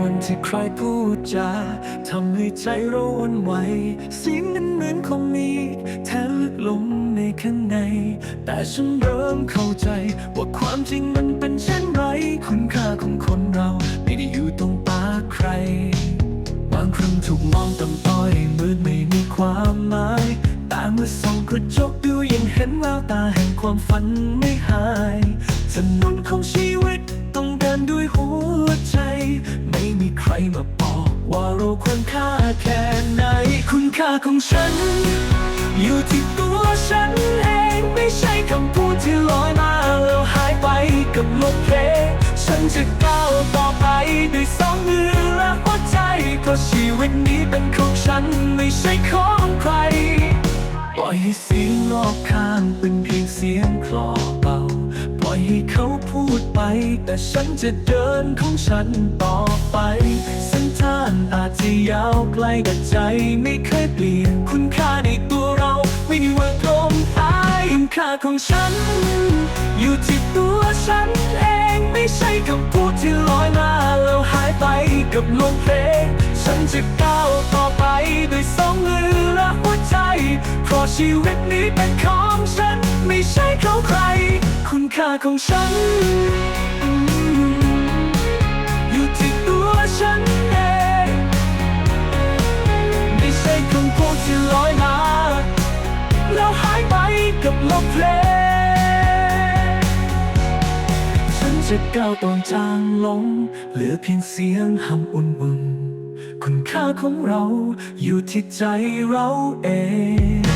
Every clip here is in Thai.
วันที่ใครพูดจาทำให้ใจเราวันไหวเสียงนั้นเหมือนคงมีแทนลึกลงในข้างใน แต่ฉันเริ่มเข้าใจ ว่าความจริงมันเป็นเช่นไร คุณค่าของคนเรา ไม่ได้อยู่ตรงตาใคร บางครั้งถูกมองต่ำต้อยมืดไม่มีความหมาย แต่เมื่อส่องกระจกดูยังเห็นแววตาแห่งความฝันไม่ ควรค่าแค่ไหน คุณค่าของฉัน อยู่ที่ตัวฉันเองไม่ใช่คำพูดที่ลอยมาแล้วหายไปกับลมเพลฉันจะก้าวต่อไปด้วยสองมือและหัวใจเพราะชีวิตนี้เป็นของฉันไม่ใช่ของใคร ปล่อยให้เสียงรอบข้างเป็น แต่ฉันจะเดินของฉันต่อไปเส้นทางอาจจะยาวไกลแต่ใจไม่เคยเปลี่ยน คุณค่าในตัวเราไม่มีวันตรงตายคุณค่าของฉัน อยู่ที่ตัวฉันเองไม่ใช่คำพูดที่ลอยมาแล้วหายไปกับลมเพลงฉันจะก้าวต่อไปด้วยสองมือและหัวใจ เพราะชีวิตนี้เป็นของฉัน ไม่ใช่ของใคร คุณค่าของฉัน จะก้าวตอนจางลง เหลือเพียงเสียงหำอุ่นๆคุณค่าของเราอยู่ที่ใจเราเอง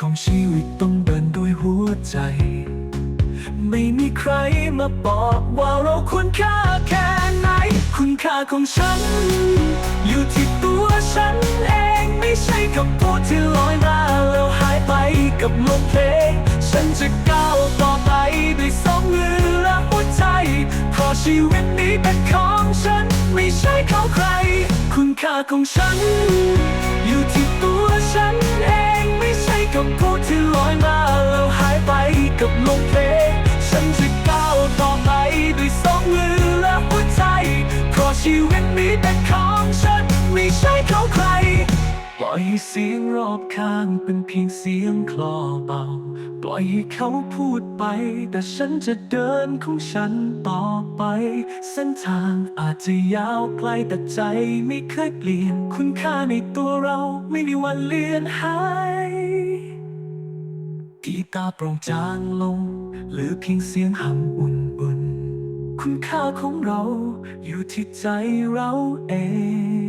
ของชีวิตต้องเดินด้วยหัวใจ ไม่มีใครมาบอกว่าเราควรค่าแค่ไหน คุณค่าของฉัน อยู่ที่ตัวฉันเองไม่ใช่คำพูดที่ลอยมาแล้วหายไปกับลมเพลง ฉันจะก้าวต่อไปด้วยสองมือและหัวใจ เพราะชีวิตนี้เป็นของฉัน ไม่ใช่ของใคร คุณค่าของฉัน อยู่ที่ตัวฉัน เป็นของฉันไม่ใช่ของใคร ปล่อยให้เสียงรอบข้างเป็นเพียงเสียงคลอเบา ปล่อยให้เขาพูดไป แต่ฉันจะเดินของฉันต่อไป เส้นทางอาจจะยาวไกลแต่ใจไม่เคยเปลี่ยน คุณค่าในตัวเราไม่มีวันเลือนหายกีตาร์โปร่งจางลงหลือเพียงเสียงหำอุ่น คุณค่าของเราอยู่ที่ใจเราเอง